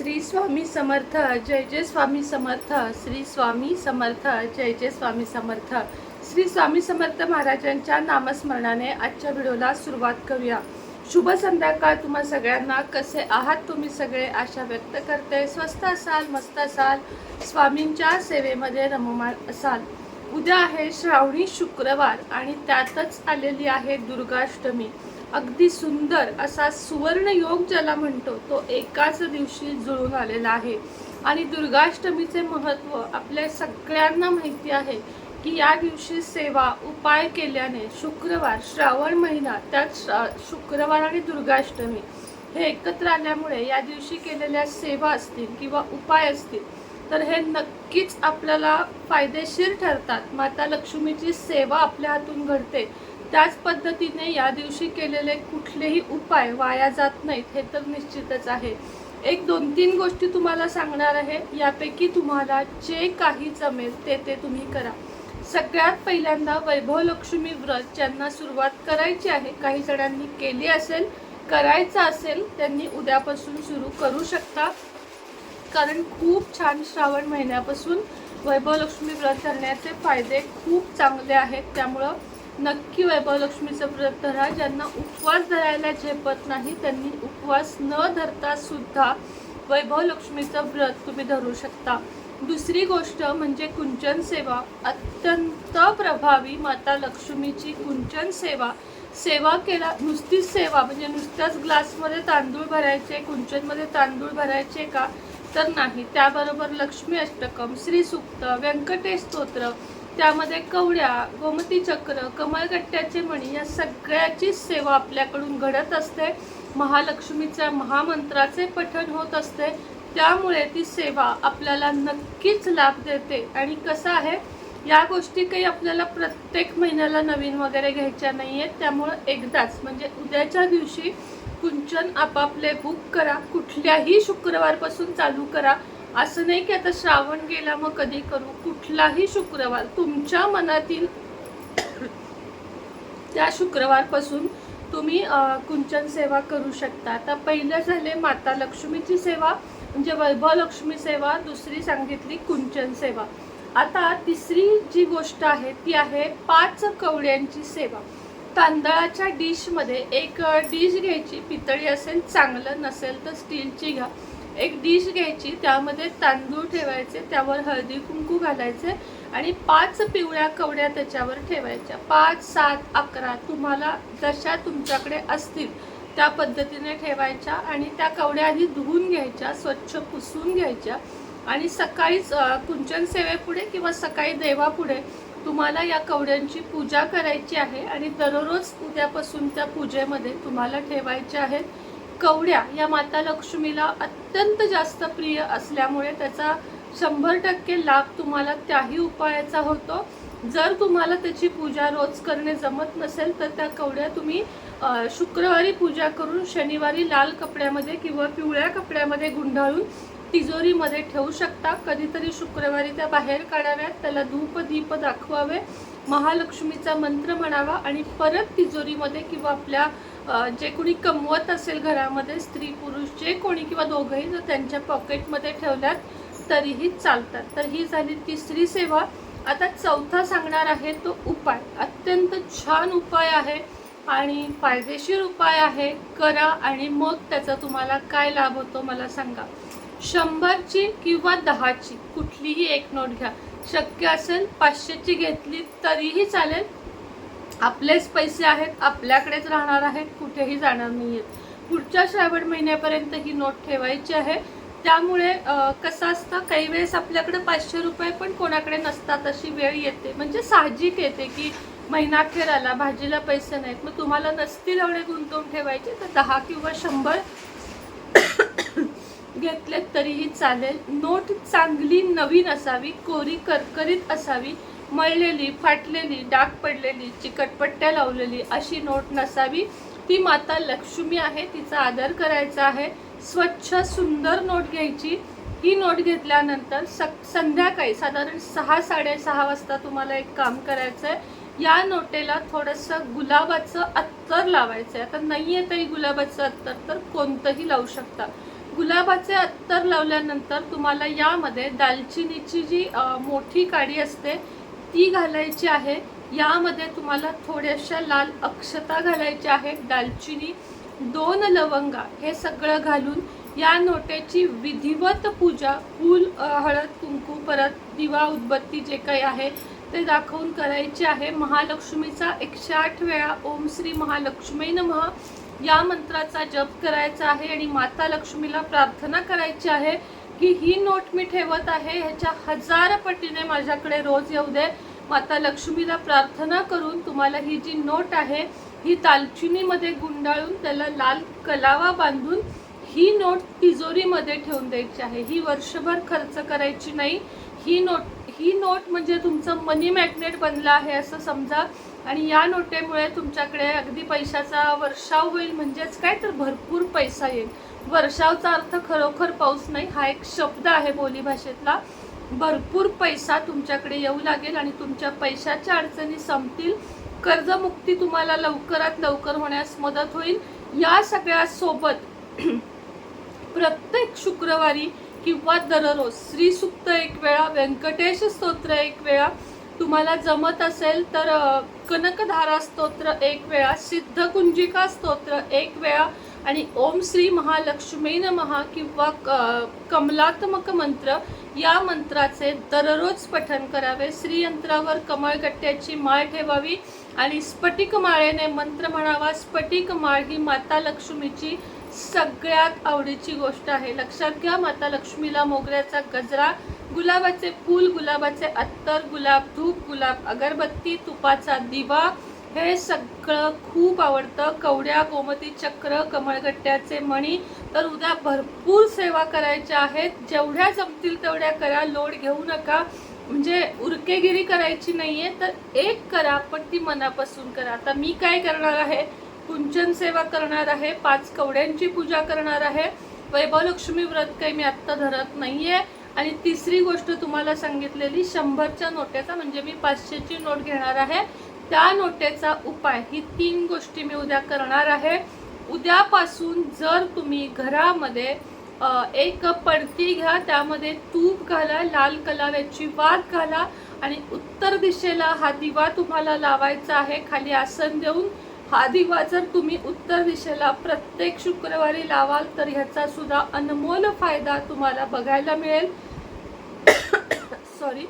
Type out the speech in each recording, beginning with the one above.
श्री स्वामी समर्थ जय जय स्वामी समर्थ श्री स्वामी समर्थ जय जय स्वामी समर्थ. श्री स्वामी समर्थ महाराजांच्या नामस्मरणाने आजच्या व्हिडिओला सुरुवात करूया. शुभ संध्याकाळ तुम्हा सगळ्यांना. कसे आहात तुम्ही सगळे? आशा व्यक्त करते. स्वस्त असाल मस्त असाल. स्वामींच्या सेवेमध्ये रममाण असाल. उद्या आहे श्रावणी शुक्रवार आणि त्यातच आलेली आहे दुर्गाष्टमी. अगदी सुंदर असा सुवर्ण योग ज्याला म्हणतो तो एकाच दिवशी जुळून आलेला आहे. आणि दुर्गाष्टमीचे महत्त्व आपल्या सगळ्यांना माहिती आहे की या दिवशी सेवा उपाय केल्याने शुक्रवार श्रावण महिना त्यात श्रा- शुक्रवार आणि दुर्गाष्टमी हे एकत्र आल्यामुळे या दिवशी केलेल्या सेवा असतील किंवा उपाय असतील तर हे नक्कीच आपल्याला फायदेशीर ठरतात. माता लक्ष्मीची सेवा आपल्या हातून घडते. त्याच पद्धतीने या दिवशी केलेले कुठलेही उपाय वाया जात नाहीत हे तर निश्चितच आहे. एक दोन तीन गोष्टी तुम्हाला सांगणार आहे यापैकी तुम्हाला जे काही जमेल ते ते तुम्ही करा. सगळ्यात पहिल्यांदा वैभव लक्ष्मी व्रत ज्यांना सुरुवात करायची आहे काही जणांनी केली असेल करायचं असेल त्यांनी उद्यापासून सुरू करू शकता. कारण खूप छान श्रावण महिन्यापासून वैभव लक्ष्मी व्रत करण्याचे फायदे खूप चांगले आहेत त्यामुळं नक्की वैभवलक्ष्मीचं व्रत धरा. ज्यांना उपवास धरायला झेपत नाही त्यांनी उपवास न धरता सुद्धा वैभवलक्ष्मीचं व्रत तुम्ही धरू शकता. दुसरी गोष्ट म्हणजे कुंचन सेवा. अत्यंत प्रभावी माता लक्ष्मीची कुंचन सेवा. सेवा केला नुसतीच सेवा म्हणजे नुसत्याच ग्लासमध्ये तांदूळ भरायचे कुंचनमध्ये तांदूळ भरायचे का? तर नाही. त्याबरोबर लक्ष्मी अष्टकम श्री सुक्त व्यंकटेश स्तोत्र त्यामध्ये कवड्या गोमती चक्र कमलगट्ट्याचे मणी या सगळ्याची सेवा आपल्याकडून घडत असते. महालक्ष्मीच्या महामंत्राचे पठण होत असते. त्यामुळे ती सेवा आपल्याला नक्कीच लाभ देते. आणि कसं आहे या गोष्टी काही आपल्याला प्रत्येक महिन्याला नवीन वगैरे घ्यायच्या नाही आहेत त्यामुळं एकदाच म्हणजे उद्याच्या दिवशी कुंचन आपापले बुक करा. कुठल्याही शुक्रवारपासून चालू करा. असं नाही की आता श्रावण गेला मग कधी करू? कुठलाही शुक्रवार तुमच्या मनातील त्या शुक्रवारपासून तुम्ही कुंचन सेवा करू शकता. आता पहिलं झाले माता लक्ष्मीची सेवा म्हणजे वैभव लक्ष्मी सेवा दुसरी सांगितली कुंचन सेवा. आता तिसरी जी गोष्ट आहे ती आहे पाच कवड्यांची सेवा. तांदळाच्या डिशमध्ये एक डिश घ्यायची पितळी असेल चांगलं नसेल तर स्टीलची घ्या. एक डिश घ्यायची त्यामध्ये तांदूळ ठेवायचे त्यावर हळदी कुंकू घालायचे आणि पाच पिवळ्या कवड्या त्याच्यावर ठेवायच्या. पाच सात अकरा तुम्हाला जशा तुमच्याकडे असतील त्या पद्धतीने ठेवायच्या आणि त्या कवड्या आधी धुवून घ्यायच्या स्वच्छ पुसून घ्यायच्या आणि सकाळीच कुंचन सेवेपुढे किंवा सकाळी देवापुढे तुम्हाला या कवड्यांची पूजा करायची आहे आणि दररोज उद्यापासून त्या पूजेमध्ये तुम्हाला ठेवायच्या आहेत. कवड्या या माता लक्ष्मीला अत्यंत जास्त प्रिय असल्यामुळे त्याचा शंभर टक्के लाभ तुम्हाला त्याही उपायाचा होतो. जर तुम्हाला त्याची पूजा रोज करणे जमत नसेल तर त्या कवड्या तुम्ही शुक्रवारी पूजा करून शनिवारी लाल कपड्यामध्ये किंवा पिवळ्या कपड्यामध्ये गुंडाळून तिजोरीमध्ये ठेवू शकता. कधीतरी शुक्रवारी त्या बाहेर काढाव्यात त्याला धूप दीप दाखवावे महालक्ष्मीचा मंत्र म्हणावा आणि परत तिजोरीमध्ये किंवा आपल्या जे कोणी कमवत असेल घरामध्ये स्त्री पुरुष जे कोणी किंवा दोघंही जर त्यांच्या पॉकेटमध्ये ठेवल्यात तरीही चालतात. तर ही झाली तिसरी सेवा. आता चौथा सांगणार आहे तो उपाय. अत्यंत छान उपाय आहे आणि फायदेशीर उपाय आहे. करा आणि मग त्याचा तुम्हाला काय लाभ होतो मला सांगा. शंभरची किंवा दहाची कुठलीही एक नोट घ्या. शक्य असेल पाचशेची घेतली तरीही चालेल. आपलेच पैसे आहेत आपल्याकडेच राहणार आहेत कुठेही जाणार नाही आहेत पुढच्या श्रावण महिन्यापर्यंत ही नोट ठेवायची आहे. त्यामुळे कसं असतं काही वेळेस आपल्याकडे पाचशे रुपये पण कोणाकडे नसतात अशी वेळ येते. म्हणजे साहजिक येते की महिनाखेर आला भाजीला पैसे नाहीत. मग तुम्हाला नसतील एवढे गुंतवून ठेवायचे तर दहा किंवा शंभर घेतलेत तरीही चालेल. नोट चांगली नवीन असावी कोरी करकरीत असावी. मळलेली फाटलेली डाग पडलेली चिकटपट्ट्या लावलेली अशी नोट नसावी. ती माता लक्ष्मी आहे तिचा आदर करायचा आहे. स्वच्छ सुंदर नोट घ्यायची. ही नोट घेतल्यानंतर सक संध्याकाळी साधारण सहा साडेसहा वाजता तुम्हाला एक काम करायचं आहे या नोटेला थोडंसं गुलाबाचं अत्तर लावायचं आहे आता नाही आहे तरी गुलाबाचं अत्तर तर कोणतंही लावू शकता. गुलाबाचे अत्तर लावल्यानंतर तुम्हाला यामध्ये दालचिनीची जी मोठी काडी असते ती घालायची आहे. यामध्ये तुम्हाला थोड्याशा लाल अक्षता घालायच्या आहेत. दालचिनी दोन लवंगा हे सगळं घालून या नोटेची विधिवत पूजा फूल हळद कुंकू परत दिवा उदबत्ती जे काही आहे ते दाखवून करायचे आहे. महालक्ष्मीचा एकशे आठ वेळा ओम श्री महालक्ष्मी नमः या मंत्राचा जप करायचा आहे आणि माता लक्ष्मीला प्रार्थना करायची आहे. की ही नोट मी ठेवत आहे ह्याच्या हजार पटीने माझ्याकडे रोज येऊ दे. माता लक्ष्मीला प्रार्थना करून तुम्हाला ही जी नोट आहे ही दालचिनीमध्ये गुंडाळून त्याला लाल कलावा बांधून ही नोट तिजोरीमध्ये ठेवून द्यायची आहे. ही वर्षभर खर्च करायची नाही. ही नोट ही नोट म्हणजे तुमचं मनी मॅग्नेट बनलं आहे असं समजा. आणि या नोटेमुळे तुमच्याकडे अगदी पैशाचा वर्षाव होईल म्हणजेच काय तर भरपूर पैसा येईल. वर्षावचा अर्थ खरोखर पाऊस नाही हा एक शब्द आहे बोली भाषेतला. भरपूर पैसा तुमच्याकडे येऊ लागेल आणि तुमच्या पैशाच्या अडचणी संपतील. कर्जमुक्ती तुम्हाला लवकरात लवकर होण्यास मदत होईल. या सगळ्या सोबत प्रत्येक शुक्रवारी किंवा दररोज श्रीसुक्त एक वेळा व्यंकटेश स्तोत्र एक वेळा. तुम्हाला जमत असेल तर कनकधारा स्तोत्र एक वेळा सिद्धकुंजिका स्तोत्र एक वेळा. आणि ओम श्री महालक्ष्मी नमः किंवा क- कमलात्मक मंत्र या मंत्राचे दररोज पठन करावे. श्रीयंत्रावर कमळगट्ट्याची माळ ठेवावी आणि स्फटिक माळेने मंत्र म्हणावा. स्फटिक माळ ही माता लक्ष्मीची सगळ्यात आवडीची गोष्ट आहे. लक्षात घ्या माता लक्ष्मीला मोगऱ्याचा गजरा गुलाबाचे फूल गुलाबाचे अत्तर गुलाब धूप गुलाब अगरबत्ती तुपाचा दिवा हे सगळं खूप आवडतं. कवड्या गोमती चक्र कमळगट्ट्याचे मणी. तर उद्या भरपूर सेवा करायच्या आहेत. जेवढ्या जमतील तेवढ्या करा. लोड घेऊ नका. म्हणजे उरकेगिरी करायची नाही आहे तर एक करा पण ती मनापासून करा. आता मी काय करणार आहे? कुंचन सेवा करणार आहे. पाच कवड्यांची पूजा करणार आहे. वैभव लक्ष्मी व्रत काही मी आत्ता धरत नाही आहे आणि तिसरी गोष्ट तुम्हाला सांगितलेली शंभरच्या नोट्याचा म्हणजे मी पाचशेची नोट घेणार आहे. त्या नोटेचा उपाय ही तीन गोष्टी मी उद्या करणार आहे. उद्यापासून जर तुम्ही घरामध्ये एक पडती घ्या त्यामध्ये तूप घाला लाल कलाव्याची वात घाला आणि उत्तर दिशेला हा दिवा तुम्हाला लावायचा आहे. खाली आसन देऊन हा दिवा जर तुम्ही उत्तर दिशेला प्रत्येक शुक्रवारी लावाल तर ह्याचा सुद्धा अनमोल फायदा तुम्हाला बघायला मिळेल. सॉरी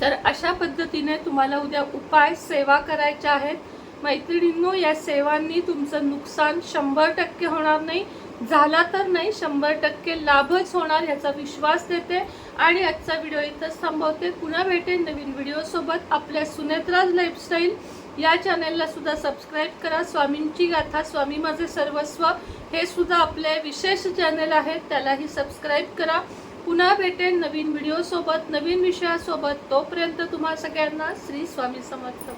तर अशा पद्धतीने तुम्हाला उद्या उपाय सेवा करायच्या आहेत. मैत्रिणींनो या सेवांनी तुमचं नुकसान शंभर टक्के होणार नाही. झाला तर नाही शंभर टक्के लाभच होणार याचा विश्वास देते. आणि आजचा व्हिडिओ इथंच थांबवते. पुन्हा भेटेन नवीन व्हिडिओसोबत आपल्या सुनेत्राज लाईफस्टाईल. या चॅनलला सुद्धा सबस्क्राईब करा. स्वामींची गाथा स्वामी माझे सर्वस्व हे सुद्धा आपले विशेष चॅनल आहे त्यालाही सबस्क्राईब करा. पुन्हा भेटेन नवीन व्हिडिओसोबत नवीन विषयासोबत. तोपर्यंत तुम्हा सगळ्यांना श्री स्वामी समर्थ.